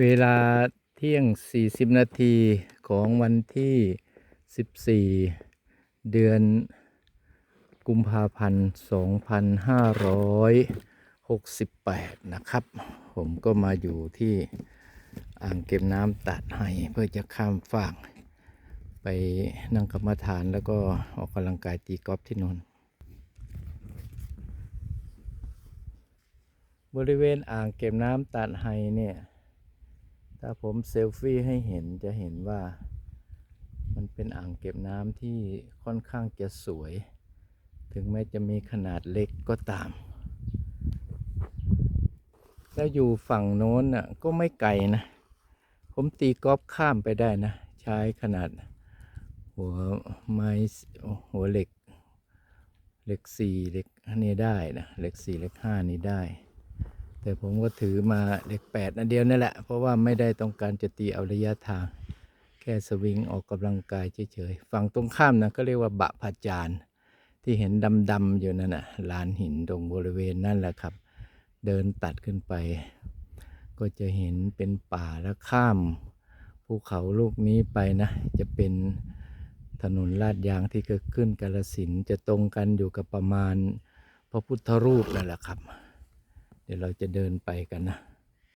เวลาเที่ยง 40 นาทีของวันที่ 14 เดือนกุมภาพันธ์ 2568 นะครับ ผมก็มาอยู่ที่อ่างเก็บน้ำตัดไห้เพื่อจะข้ามฝั่งไปนั่งกรรมฐานแล้วก็ออกกำลังกายตีกอล์ฟที่นนบริเวณอ่างเก็บน้ำตัดไฮเนี่ย ถ้าผมเซลฟี่ให้เห็นจะเห็นว่า มันเป็นอ่างเก็บน้ำที่ค่อนข้างจะสวย ถึงแม้จะมีขนาดเล็กก็ตาม แล้วอยู่ฝั่งโน้นน่ะก็ไม่ไกลนะ ผมตีกอล์ฟข้ามไปได้นะ ใช้ขนาดหัวไม้หัวเหล็กเหล็กสี่เหล็กนนี้ได้นะเหล็กสี่เหล็กห้านี่ได้ แต่ผมก็ถือมาเล็กแปดอันเดียวนั่นแหละ เพราะว่าไม่ได้ต้องการจะตีเอาระยะทาง แค่สวิงออกกำลังกายเฉยๆ ฝั่งตรงข้ามนะก็เรียกว่าบะพาจานที่เห็นดำๆอยู่นั่นน่ะลานหินตรงบริเวณนั่นแหละครับ เดินตัดขึ้นไป ก็จะเห็นเป็นป่าแล้วข้ามภูเขาลูกนี้ไปนะ จะเป็นถนนลาดยางที่เกิดขึ้นกาลสินจะตรงกันอยู่กับประมาณพระพุทธรูปนั่นแหละครับ เดี๋ยวเราจะเดินไปกันนะ